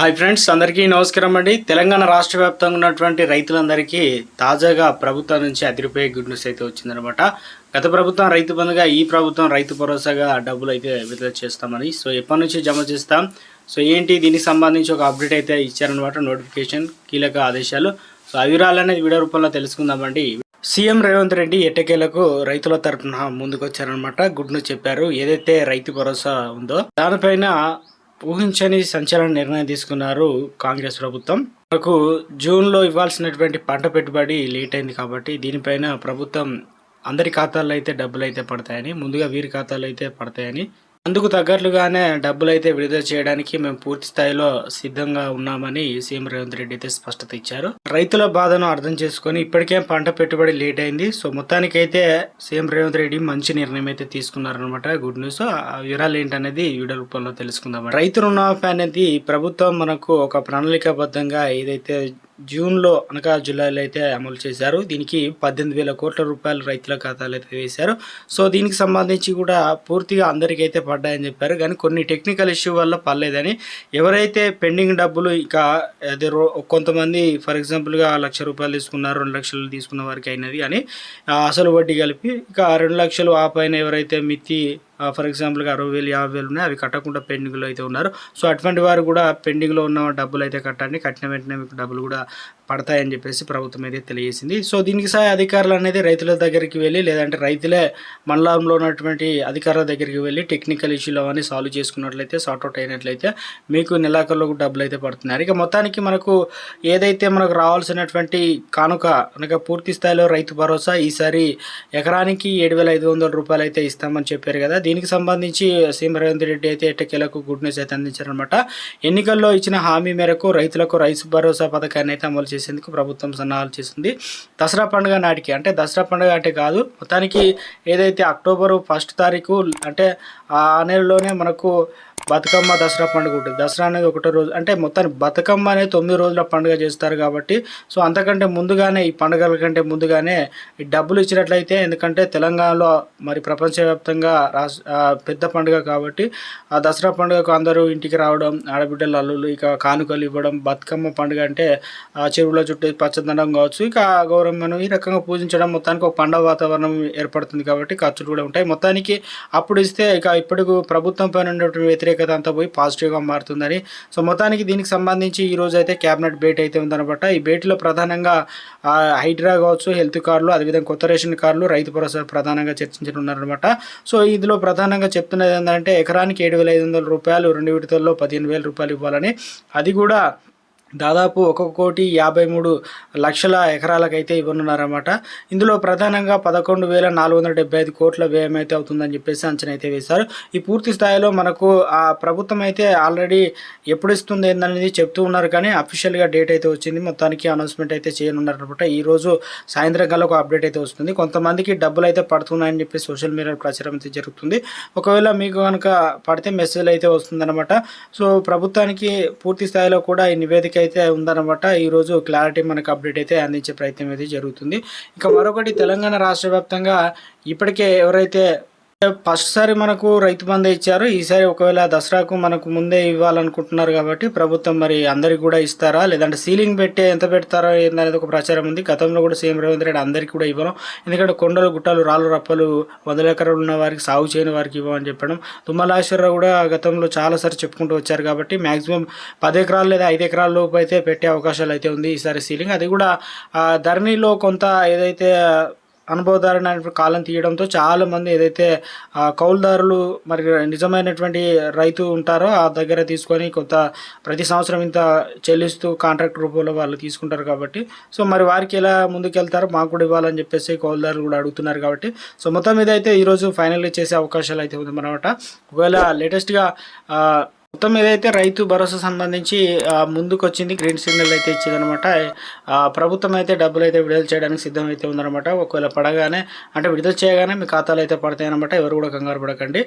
Hi friends అందరికీ నమస్కారం అండి. తెలంగాణ రాష్ట్ర వ్యాప్తంగా ఉన్నటువంటి రైతులందరికీ తాజాగా ప్రభుత్వం నుంచి అదిరిపోయే గుడ్ న్యూస్ అయితే వచ్చిందనమాట గత ప్రభుత్వం రైతు బంధుగా ఈ ప్రభుత్వం రైతు భరోసాగా డబ్బులు అయితే విడుదల చేస్తామని సో ఎప్పటి నుంచి జమ చేస్తాం. సో ఏంటి దీనికి సంబంధించి ఒక అప్డేట్ అయితే ఇచ్చారనమాట నోటిఫికేషన్ కీలక ఆదేశాలు. సో అవిరాలు అనేది వీడియో రూపంలో తెలుసుకుందామండి. సీఎం రేవంత్ రెడ్డి ఎట్టకేలకు రైతుల తరఫున ముందుకు వచ్చారనమాట గుడ్ న్యూస్ చెప్పారు. ఏదైతే రైతు భరోసా ఉందో దానిపైన ఊహించని సంచలన నిర్ణయం తీసుకున్నారు కాంగ్రెస్ ప్రభుత్వం. మనకు జూన్లో ఇవ్వాల్సినటువంటి పంట పెట్టుబడి లేట్ అయింది కాబట్టి దీనిపైన ప్రభుత్వం అందరి ఖాతాల్లో అయితే డబ్బులు అయితే పడతాయని ముందుగా వీరి ఖాతాలో అయితే పడతాయని అందుకు తగ్గట్లుగానే డబ్బులైతే విడుదల చేయడానికి మేము పూర్తి స్థాయిలో సిద్ధంగా ఉన్నామని సీఎం రేవంత్ రెడ్డి అయితే స్పష్టత ఇచ్చారు. రైతుల బాధను అర్థం చేసుకుని ఇప్పటికే పంట పెట్టుబడి లేట్ అయింది. సో మొత్తానికి అయితే సీఎం రేవంత్ రెడ్డి మంచి నిర్ణయం అయితే తీసుకున్నారనమాట గుడ్ న్యూస్. ఆ వివరాలు ఏంటనేది వీడియో రూపంలో తెలుసుకుందాం రైతు రుణమాఫీ అనేది ప్రభుత్వం మనకు ఒక ప్రణాళికాబద్ధంగా ఏదైతే జూన్లో అనగా జూలైలో అయితే అమలు చేశారు. దీనికి పద్దెనిమిది వేల కోట్ల రూపాయలు రైతుల ఖాతాలు అయితే వేశారు. సో దీనికి సంబంధించి కూడా పూర్తిగా అందరికీ అయితే పడ్డాయని చెప్పారు. కానీ కొన్ని టెక్నికల్ ఇష్యూ వల్ల పర్లేదని ఎవరైతే పెండింగ్ డబ్బులు ఇక అదే రో కొంతమంది ఫర్ ఎగ్జాంపుల్గా లక్ష రూపాయలు తీసుకున్నారు రెండు లక్షలు తీసుకున్న వారికి అయినది అని అసలు వడ్డీ కలిపి ఇక రెండు లక్షలు ఆ పైన ఎవరైతే మిత్తి ఫర్ ఎగ్జాంపుల్గా అరవై వేలు యాభై వేలు ఉన్నాయి అవి కట్టకుండా పెండింగ్లో అయితే ఉన్నారు. సో అటువంటి వారు కూడా పెండింగ్లో ఉన్న డబ్బులు అయితే కట్టండి. కట్టిన వెంటనే మీకు డబ్బులు కూడా పడతాయని చెప్పేసి ప్రభుత్వం అయితే తెలియజేసింది. సో దీనికి సహాయ అధికారులు అనేది రైతుల దగ్గరికి వెళ్ళి లేదంటే రైతులే మండలంలో ఉన్నటువంటి అధికారుల దగ్గరికి వెళ్ళి టెక్నికల్ ఇష్యూలు అవన్నీ సాల్వ్ చేసుకున్నట్లయితే సార్ట్అవుట్ అయినట్లయితే మీకు నెలాఖరులో డబ్బులు అయితే పడుతున్నారు. ఇక మొత్తానికి మనకు ఏదైతే మనకు రావాల్సినటువంటి కానుక అనగా పూర్తి స్థాయిలో రైతు భరోసా ఈసారి ఎకరానికి ఏడు వేల ఐదు వందల రూపాయలు అయితే ఇస్తామని చెప్పారు కదా దీనికి సంబంధించి సీఎం రేవంత్ రెడ్డి అయితే ఎట్టకేలకు గుడ్ న్యూస్ అయితే అందించారనమాట ఎన్నికల్లో ఇచ్చిన హామీ మేరకు రైతులకు రైతు భరోసా పథకాన్ని అయితే అమలు చేసేందుకు ప్రభుత్వం సన్నాహాలు చేసింది. దసరా పండుగ నాటికి అంటే దసరా పండుగ అంటే కాదు మొత్తానికి ఏదైతే అక్టోబర్ ఫస్ట్ తారీఖు అంటే ఆ నెలలోనే మనకు బతుకమ్మ దసరా పండుగ ఉంటుంది. దసరా అనేది ఒకటో రోజు అంటే మొత్తానికి బతుకమ్మ అనేది తొమ్మిది రోజుల పండుగ చేస్తారు కాబట్టి సో అంతకంటే ముందుగానే ఈ పండుగల కంటే ముందుగానే ఈ డబ్బులు ఇచ్చినట్లయితే ఎందుకంటే తెలంగాణలో మరి ప్రపంచవ్యాప్తంగా పెద్ద పండుగ కాబట్టి ఆ దసరా పండుగకు అందరూ ఇంటికి రావడం ఆడబిడ్డలు అల్లులు ఇక కానుకలు ఇవ్వడం బతుకమ్మ పండుగ అంటే ఆ చెరువుల చుట్టూ పచ్చదనం కావచ్చు ఇక గౌరమ్మను ఈ రకంగా పూజించడం మొత్తానికి ఒక పండగ వాతావరణం ఏర్పడుతుంది కాబట్టి ఖర్చులు కూడా ఉంటాయి. మొత్తానికి అప్పుడు ఇస్తే ఇక ఇప్పటికు ప్రభుత్వం పైన ఉన్నటువంటి వ్యతిరేకత అంతా పోయి పాజిటివ్గా మారుతుందని. సో మొత్తానికి దీనికి సంబంధించి ఈ రోజు అయితే క్యాబినెట్ భేట్ అయితే ఉందనమాట ఈ భేటీలో ప్రధానంగా హైడ్రా కావచ్చు హెల్త్ కార్డులు అదేవిధంగా కొత్త రేషన్ కార్డులు రైతు భరోసా ప్రధానంగా చర్చించనున్నారనమాట సో ఇందులో ప్రధానంగా చెప్తున్నది ఏంటంటే ఎకరానికి ఏడు వేల ఐదు వందల రూపాయలు రెండు విడతల్లో పదిహేను రూపాయలు ఇవ్వాలని. అది కూడా దాదాపు ఒక కోటి యాభై మూడు లక్షల ఎకరాలకైతే ఇవ్వనున్నారన్నమాట. ఇందులో ప్రధానంగా పదకొండు వేల నాలుగు వందల డెబ్బై ఐదు కోట్ల వ్యయం అయితే అవుతుందని చెప్పేసి అంచనా అయితే వేశారు. ఈ పూర్తి స్థాయిలో మనకు ఆ ప్రభుత్వం అయితే ఆల్రెడీ ఎప్పుడు ఇస్తుంది ఏందనేది చెప్తూ ఉన్నారు కానీ అఫీషియల్గా డేట్ అయితే వచ్చింది. మొత్తానికి అనౌన్స్మెంట్ అయితే చేయనున్నారనమాట ఈరోజు సాయంత్రం కల్లా ఒక అప్డేట్ అయితే వస్తుంది. కొంతమందికి డబ్బులు అయితే పడుతున్నాయని చెప్పి సోషల్ మీడియా ప్రచారం అయితే జరుగుతుంది. ఒకవేళ మీకు కనుక పడితే మెసేజ్ అయితే వస్తుందన్నమాట. సో ప్రభుత్వానికి పూర్తి స్థాయిలో కూడా ఈ నివేదిక అయితే ఉందన్నమాట. ఈరోజు క్లారిటీ మనకు అప్డేట్ అయితే అందించే ప్రయత్నం అయితే జరుగుతుంది. ఇక మరొకటి తెలంగాణ రాష్ట్ర వ్యాప్తంగా ఇప్పటికే ఎవరైతే ఫస్ట్ సారి మనకు రైతు బంధు ఇచ్చారు. ఈసారి ఒకవేళ దసరాకు మనకు ముందే ఇవ్వాలనుకుంటున్నారు కాబట్టి ప్రభుత్వం మరి అందరికి కూడా ఇస్తారా? లేదంటే సీలింగ్ పెట్టే ఎంత పెడతారా ఏందనేది ఒక ప్రచారం ఉంది. గతంలో కూడా సీఎం రేవంత్ రెడ్డి అందరికీ కూడా ఇవ్వడం ఎందుకంటే కొండలు గుట్టలు రాళ్ళు రప్పలు వందల ఎకరాలు ఉన్న వారికి సాగు చేయని వారికి ఇవ్వమని చెప్పడం. తుమ్మలాశ్వరరావు కూడా గతంలో చాలాసార్లు చెప్పుకుంటూ వచ్చారు కాబట్టి మ్యాక్సిమం పది ఎకరాలు లేదా ఐదు ఎకరాల లోపు అయితే పెట్టే అవకాశాలు అయితే ఉంది ఈసారి సీలింగ్. అది కూడా ధరణిలో కొంత ఏదైతే అనుభవదారణ కాలం తీయడంతో చాలామంది ఏదైతే కౌలుదారులు మరి నిజమైనటువంటి రైతు ఉంటారో ఆ దగ్గర తీసుకొని కొంత ప్రతి సంవత్సరం ఇంత చెల్లిస్తూ కాంట్రాక్ట్ రూపంలో వాళ్ళు తీసుకుంటారు కాబట్టి. సో మరి వారికి ఎలా ముందుకెళ్తారో మాకు కూడా ఇవ్వాలని చెప్పేసి కౌలుదారులు కూడా అడుగుతున్నారు కాబట్టి. సో మొత్తం మీద అయితే ఈరోజు ఫైనల్గా చేసే అవకాశాలు అయితే ఉందన్నమాట ఒకవేళ లేటెస్ట్గా మొత్తం ఏదైతే రైతు భరోసా సంబంధించి ముందుకు వచ్చింది గ్రీన్ సిగ్నల్ అయితే ఇచ్చిందనమాట. ప్రభుత్వం అయితే డబ్బులు అయితే విడుదల చేయడానికి సిద్ధం అయితే ఉందనమాట. ఒకవేళ పడగానే అంటే విడుదల చేయగానే మీ ఖాతాలు అయితే పడతాయి అనమాట ఎవరు కూడా కంగారు పడకండి.